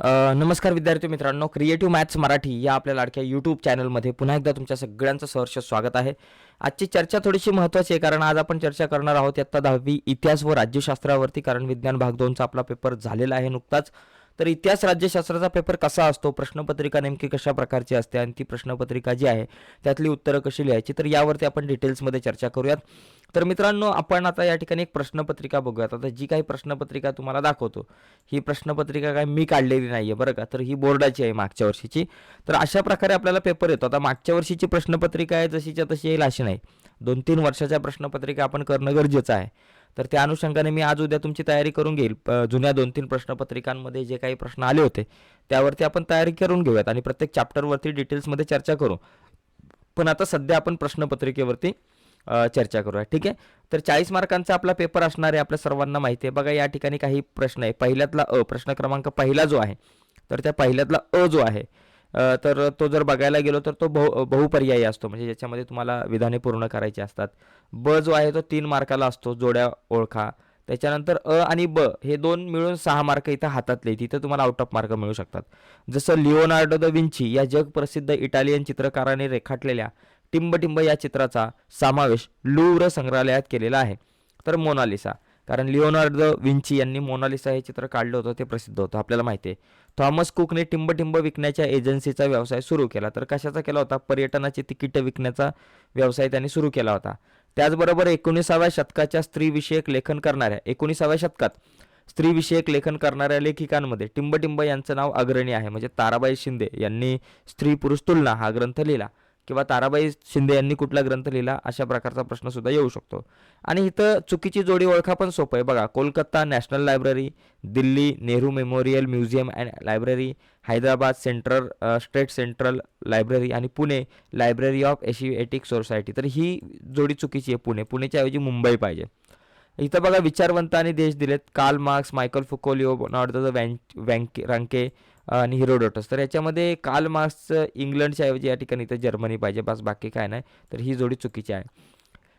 नमस्कार विद्यार्थी मित्रांनो क्रिएटिव्ह मॅथ्स मराठी या आपल्या लाडक्या यूट्यूब चॅनलमध्ये पुन्हा एकदा तुमच्या सगळ्यांचं सहर्ष स्वागत आहे. आजची चर्चा थोडीशी महत्त्वाची आहे कारण आज आपण चर्चा करणार आहोत इयत्ता दहावी इतिहास व राज्यशास्त्रावरती कारण विज्ञान भाग दोनचा आपला पेपर झालेला आहे नुकताच. तर इतिहास राज्यशास्त्राचा पेपर कसा असतो? प्रश्नपत्रिका नेमकी कशा प्रकारची असते? आणि ती प्रश्नपत्रिका जी आहे त्यातली उत्तरं कशी लिहायची? तर यावरती आपण डिटेल्समध्ये चर्चा करूयात. तर मित्रांनो आपण आता या ठिकाणी एक प्रश्नपत्रिका बघूयात. आता जी काही प्रश्नपत्रिका तुम्हाला दाखवतो ही प्रश्नपत्रिका काय मी काढलेली नाही आहे बरं का तर ही बोर्डाची आहे मागच्या वर्षीची. तर अशा प्रकारे आपल्याला पेपर येतो. आता मागच्या वर्षीची प्रश्नपत्रिका आहे जशीच्या तशी येईल अशी नाही. दोन तीन वर्षाच्या प्रश्नपत्रिका आपण करणं गरजेचं आहे. तर त्या अनुषंगाने मी आज उद्या तुमची तयारी करून घेईल. जुन्या दोन तीन प्रश्नपत्रिकांमध्ये जे काही प्रश्न आले होते त्यावरती आपण तयारी करून घेऊयात आणि प्रत्येक चॅप्टरवरती डिटेल्समध्ये चर्चा करू. पण आता सध्या आपण प्रश्नपत्रिकेवरती चर्चा करूया. ठीक आहे? तर चाळीस मार्कांचा आपला पेपर असणार आहे आपल्या सर्वांना माहिती आहे. बघा या ठिकाणी काही प्रश्न आहे. पहिल्यातला अ प्रश्न क्रमांक पहिला जो आहे तर त्या पहिल्यातला अ जो आहे तर तो जर बघायला गेलो तर तो बहु बहुपर्यायी असतो. म्हणजे ज्याच्यामध्ये तुम्हाला विधाने पूर्ण करायची असतात. ब जो आहे तो तीन मार्काला असतो जोड्या ओळखा. त्याच्यानंतर अ आणि ब हे दोन मिळून सहा मार्क इथं हातातले तिथं तुम्हाला आउट ऑफ मार्क मिळू शकतात. जसं लिओनार्डो द विंची या जगप्रसिद्ध इटालियन चित्रकाराने रेखाटलेल्या टिंबटिंब या चित्राचा समावेश लुव्र संग्रहालयात केलेला आहे. तर मोनालिसा. कारण लिओनार्डो विंची यांनी मोनालिसा हे चित्र काढलं होतं ते प्रसिद्ध होतं आपल्याला माहिती आहे. थॉमस कुकने टिंबटिंब विकण्याच्या एजन्सीचा व्यवसाय सुरू केला. तर कशाचा केला होता? पर्यटनाची तिकीटं विकण्याचा व्यवसाय त्यांनी सुरू केला होता. त्याचबरोबर एकोणीसाव्या शतकाच्या स्त्रीविषयक लेखन करणाऱ्या एकोणीसाव्या शतकात स्त्रीविषयक लेखन करणाऱ्या लेखिकांमध्ये टिंबटिंब यांचं नाव अग्रणी आहे. म्हणजे ताराबाई शिंदे यांनी स्त्री पुरुष तुलना हा ग्रंथ लिहिला. किंवा ताराबाई शिंदे यांनी कुठला ग्रंथ लिहिला अशा प्रकारचा प्रश्न सुद्धा येऊ शकतो. आणि इथं चुकीची जोडी ओळखा पण सोपं आहे. बघा Kolkata national library Delhi Nehru memorial museum and library Hyderabad central state central library आणि Pune library of Asiatic society. तर ही जोडी चुकीची आहे पुणे. पुणेच्या ऐवजी मुंबई पाहिजे. इथं बघा विचारवंत आणि देश दिलेत. काल मार्क्स मायकल फुकोलिओ द वँक वँके रांके आणि हिरोडोटस तर याच्यामध्ये काल मार्क्स इंग्लंडच्या ऐवजी या ठिकाणी इथं जर्मनी पाहिजे बस बाकी काय नाही. तर ही जोडी चुकीची आहे.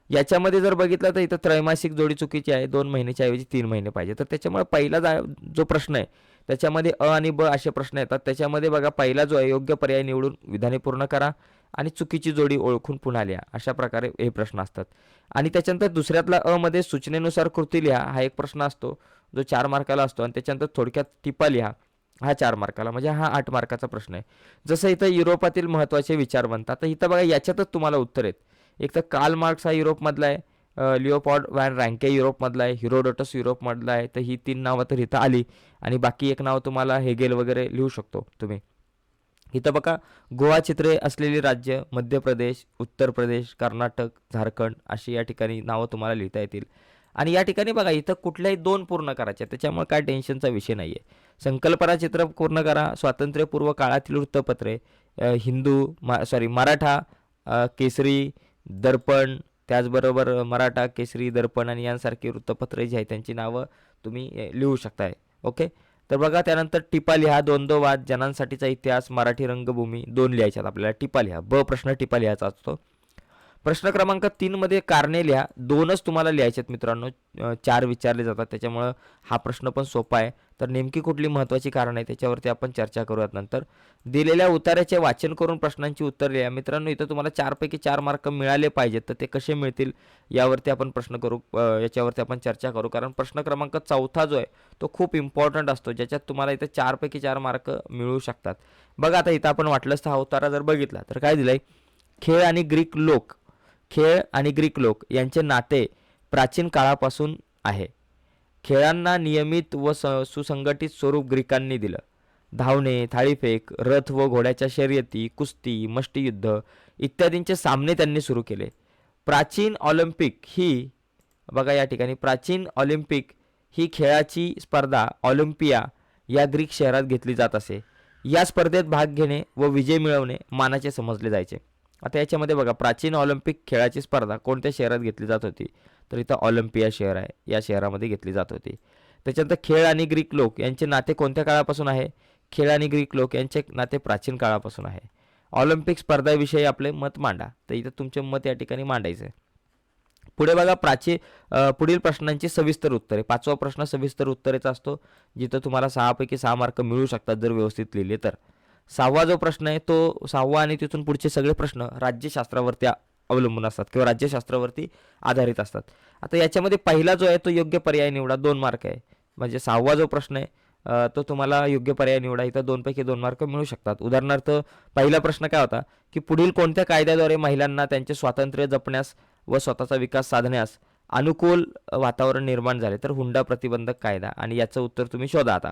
याच्यामध्ये जर बघितलं तर इथं त्रैमासिक जोडी चुकीची आहे दोन महिन्याच्या ऐवजी तीन महिने पाहिजे. तर त्याच्यामुळे पहिला जा जो प्रश्न आहे त्याच्यामध्ये अ आणि ब असे प्रश्न येतात. त्याच्यामध्ये बघा पहिला जो आहे योग्य पर्याय निवडून विधाने पूर्ण करा आणि चुकीची जोडी ओळखून पुन्हा लिहा. अशा प्रकारे हे प्रश्न असतात. आणि त्याच्यानंतर दुसऱ्यातला अ मध्ये सूचनेनुसार कृती लिहा. हा एक प्रश्न असतो जो चार मार्काला असतो आणि त्याच्यानंतर थोडक्यात टिपा लिहा. हा चार मार्काला म्हणजे हा आठ मार्काचा प्रश्न आहे. जसं इथं युरोपातील महत्त्वाचे विचार म्हणतात तर इथं बघा याच्यातच तुम्हाला उत्तर आहेत. एक तर कार्ल मार्क्स हा युरोपमधला आहे लिओपॉड वॅन रँके युरोपमधला आहे हिरोडोटस युरोपमधला आहे तर ही तीन नावं तर इथं आली. आणि बाकी एक नाव तुम्हाला हेगेल वगैरे लिहू शकतो तुम्ही. इथं बघा गोवा चित्रे असलेली राज्य मध्य प्रदेश उत्तर प्रदेश कर्नाटक झारखंड अशी या ठिकाणी नावं तुम्हाला लिहिता येतील. आणि या ठिकाणी बघा इथं कुठल्याही दोन पूर्ण करायचे त्याच्यामुळे काय टेन्शनचा विषय नाही आहे संकल्पना चित्र पूर्ण करा स्वातंत्र्यपूर्व काळातील वृत्तपत्रे हिंदू मा सॉरी मराठा केसरी दर्पण त्याचबरोबर मराठा केसरी दर्पण आणि यांसारखी वृत्तपत्रे जी आहेत त्यांची नावं तुम्ही लिहू शकताय. ओके? तर बघा त्यानंतर टिपा लिहा द्वंद्व वाद जनांसाठीचा इतिहास मराठी रंगभूमी दोन लिहायच्यात आपल्याला. टिपा लिहा ब प्रश्न टिपा लिहायचा असतो. प्रश्न क्रमांक तीनमध्ये कारणे लिहा दोनच तुम्हाला लिहायचे आहेत मित्रांनो चार विचारले जातात त्याच्यामुळं हा प्रश्न पण सोपा आहे. तर नेमकी कुठली महत्त्वाची कारण आहे त्याच्यावरती आपण चर्चा करूयात नंतर. दिलेल्या उतार्याचे वाचन करून प्रश्नांची उत्तर लिहा मित्रांनो इथं तुम्हाला चारपैकी चार मार्क मिळाले पाहिजेत तर ते कसे मिळतील यावरती आपण प्रश्न करू याच्यावरती आपण चर्चा करू. कारण प्रश्न क्रमांक चौथा जो आहे तो खूप इम्पॉर्टंट असतो ज्याच्यात तुम्हाला इथं चारपैकी चार मार्क मिळू शकतात. बघा आता इथं आपण वाटलंच तर हा उतारा जर बघितला तर काय दिलंय? खेळ आणि ग्रीक लोक खेळ आणि ग्रीक लोक यांचे नाते प्राचीन काळापासून आहे. खेळांना नियमित व स सुसंघटित स्वरूप ग्रीकांनी दिलं. धावणे थाळीफेक रथ व घोड्याच्या शर्यती कुस्ती मष्टीयुद्ध इत्यादींचे सामने त्यांनी सुरू केले. प्राचीन ऑलिम्पिक ही बघा या ठिकाणी प्राचीन ऑलिम्पिक ही खेळाची स्पर्धा ऑलिम्पिया या ग्रीक शहरात घेतली जात असे. या स्पर्धेत भाग घेणे व विजय मिळवणे मानाचे समजले जायचे. आता याच्यामध्ये बघा प्राचीन ऑलिम्पिक खेळाची स्पर्धा कोणत्या शहरात घेतली जात होती? तर इथं ऑलिम्पिया शहर आहे. या शहरामध्ये घेतली जात होती. त्याच्यानंतर खेळ आणि ग्रीक लोक यांचे नाते कोणत्या काळापासून आहे? खेळ आणि ग्रीक लोक यांचे नाते प्राचीन काळापासून आहे. ऑलिम्पिक स्पर्धाविषयी आपले मत मांडा. तर इथं तुमचे मत या ठिकाणी मांडायचं आहे पुढे बघा प्राची पुढील प्रश्नांची सविस्तर उत्तरे. पाचवा प्रश्न सविस्तर उत्तरेचा असतो. जिथं तुम्हाला सहापैकी सहा मार्क मिळू शकतात जर व्यवस्थित लिहिले तर. सहावा जो प्रश्न आहे तो सहावा आणि तिथून पुढचे सगळे प्रश्न राज्यशास्त्रावरती अवलंबून असतात किंवा राज्यशास्त्रावरती आधारित असतात. आता याच्यामध्ये पहिला जो आहे तो योग्य पर्याय निवडा दोन मार्क आहे. म्हणजे सहावा जो प्रश्न आहे तो तुम्हाला योग्य पर्याय निवडा इथं दोनपैकी दोन मार्क मिळू शकतात. उदाहरणार्थ पहिला प्रश्न काय होता की पुढील कोणत्या कायद्याद्वारे महिलांना त्यांचे स्वातंत्र्य जपण्यास व स्वतःचा विकास साधण्यास अनुकूल वातावरण निर्माण झाले? तर हुंडा प्रतिबंधक कायदा आणि याचं उत्तर तुम्ही शोधा आता.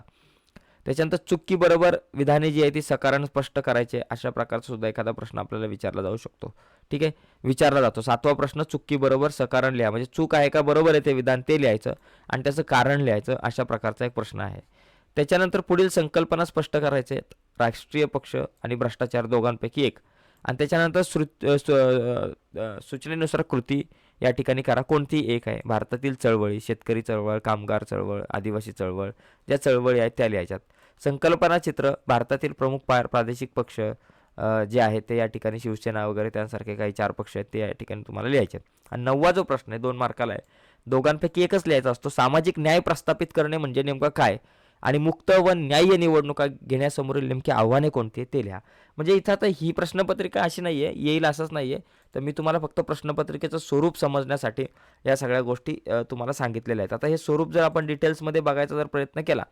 त्याच्यानंतर चुकीबरोबर विधाने जी आहे ती सकारण स्पष्ट करायचे अशा प्रकारचा सुद्धा एखादा प्रश्न आपल्याला विचारला जाऊ शकतो. ठीक आहे? विचारला जातो. सातवा प्रश्न चुकीबरोबर सकारण लिहा. म्हणजे चूक आहे का? बरोबर आहे ते विधान. ते लिहायचं आणि त्याचं कारण लिहायचं अशा प्रकारचा एक प्रश्न आहे. त्याच्यानंतर पुढील संकल्पना स्पष्ट करायचे. राष्ट्रीय पक्ष आणि भ्रष्टाचार दोघांपैकी एक. आणि त्याच्यानंतर श्रु सूचनेनुसार कृती या ठिकाणी करा. कोणतीही एक आहे? भारतातील चळवळी शेतकरी चळवळ कामगार चळवळ आदिवासी चळवळ ज्या चळवळी आहेत त्या लिहायच्यात. संकल्पना चित्र भारतातील प्रमुख पा प्रादेशिक पक्ष जे आहेत ते या ठिकाणी शिवसेना वगैरे त्यांसारखे काही चार पक्ष आहेत ते या ठिकाणी तुम्हाला लिहायचे आहेत आणि नववा जो प्रश्न आहे दोन मार्काला आहे. दोघांपैकी एकच लिहायचा असतो. सामाजिक न्याय प्रस्थापित करणे म्हणजे नेमकं काय? आणि मुक्त व न्याय्य निवडणुका घेण्यासमोरील नेमकी आव्हाने कोणती ते लिहा. म्हणजे इथं आता ही प्रश्नपत्रिका अशी नाही आहे येईल असंच नाही आहे तर मी तुम्हाला फक्त प्रश्नपत्रिकेचं स्वरूप समजण्यासाठी या सगळ्या गोष्टी तुम्हाला सांगितलेल्या आहेत. आता हे स्वरूप जर आपण डिटेल्समध्ये बघायचा जर प्रयत्न केला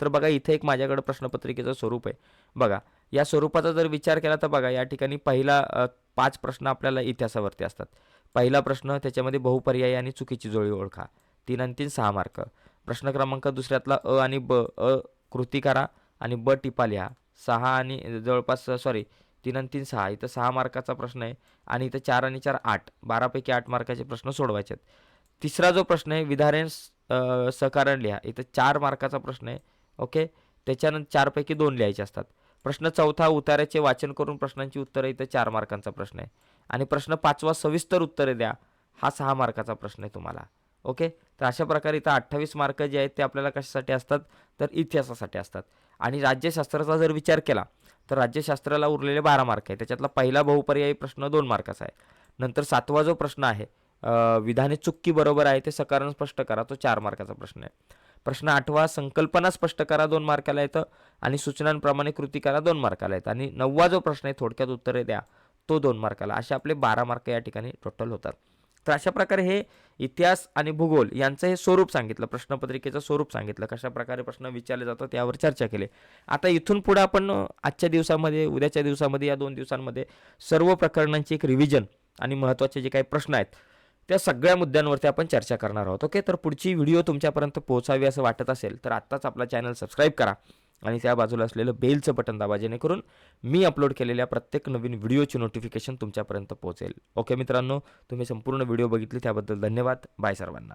तर बघा इथे एक माझ्याकडे प्रश्नपत्रिकेचं स्वरूप आहे. बघा या स्वरूपाचा जर विचार केला तर बघा या ठिकाणी पहिला पाच प्रश्न आपल्याला इतिहासावरती असतात. पहिला प्रश्न त्याच्यामध्ये बहुपर्यायी आणि चुकीची जोडी ओळखा. तीन आणि तीन सहा मार्क. प्रश्न क्रमांक दुसऱ्यातला अ आणि ब. अ कृती करा आणि ब टिपा लिहा. सहा आणि जवळपास सॉरी तीन आणि तीन सहा. इथं सहा मार्काचा प्रश्न आहे आणि इथं चार आणि चार आठ. बारापैकी आठ मार्काचे प्रश्न सोडवायचे आहेत. तिसरा जो प्रश्न आहे विधारण सहकारण लिहा. इथं चार मार्काचा प्रश्न आहे ओके त्याच्यानंतर चारपैकी दोन लिहायचे असतात. प्रश्न चौथा उतार्याचे वाचन करून प्रश्नांची उत्तरं इथं चार मार्कांचा प्रश्न आहे. आणि प्रश्न पाचवा सविस्तर उत्तरे द्या. हा सहा मार्काचा प्रश्न आहे तुम्हाला. ओके? तर अशा प्रकारे इथं अठ्ठावीस मार्क जे आहेत ते आपल्याला कशासाठी असतात? तर इतिहासासाठी असतात. आणि राज्यशास्त्राचा जर विचार केला तर राज्यशास्त्राला उरलेले बारा मार्क आहे त्याच्यातला पहिला बहुपर्यायी प्रश्न दोन मार्काचा आहे. नंतर सातवा जो प्रश्न आहे विधाने चुक्की बरोबर आहे ते सकारण स्पष्ट करा तो चार मार्काचा प्रश्न आहे. प्रश्न आठवा संकल्पना स्पष्ट करा दोन मार्काला येतं. आणि सूचनांप्रमाणे कृती करा दोन मार्काला येतं. आणि नववा जो प्रश्न आहे थोडक्यात उत्तरे द्या तो दोन मार्काला. असे आपले बारा मार्क या ठिकाणी टोटल होतात. तर अशा प्रकारे हे इतिहास आणि भूगोल यांचं हे स्वरूप सांगितलं प्रश्नपत्रिकेचं स्वरूप सांगितलं कशा प्रकारे प्रश्न विचारले जातात यावर चर्चा केली. आता इथून पुढे आपण आजच्या दिवसामध्ये उद्याच्या दिवसामध्ये या दोन दिवसांमध्ये सर्व प्रकरणांची एक रिव्हिजन आणि महत्त्वाचे जे काही प्रश्न आहेत त्या सगळ्या मुद्द्यांवरती आपण चर्चा करणार आहोत. ओके? तर पुढची व्हिडिओ तुमच्यापर्यंत पोहोचावी असं वाटत असेल तर आत्ताच आपला चॅनल सबस्क्राईब करा. आणि त्या बाजूला असलेलं बेलचं बटन दाबा जेणेकरून मी अपलोड केलेल्या प्रत्येक नवीन व्हिडिओची नोटिफिकेशन तुमच्यापर्यंत पोहोचेल. ओके मित्रांनो तुम्ही संपूर्ण व्हिडिओ बघितली त्याबद्दल धन्यवाद. बाय सर्वांना.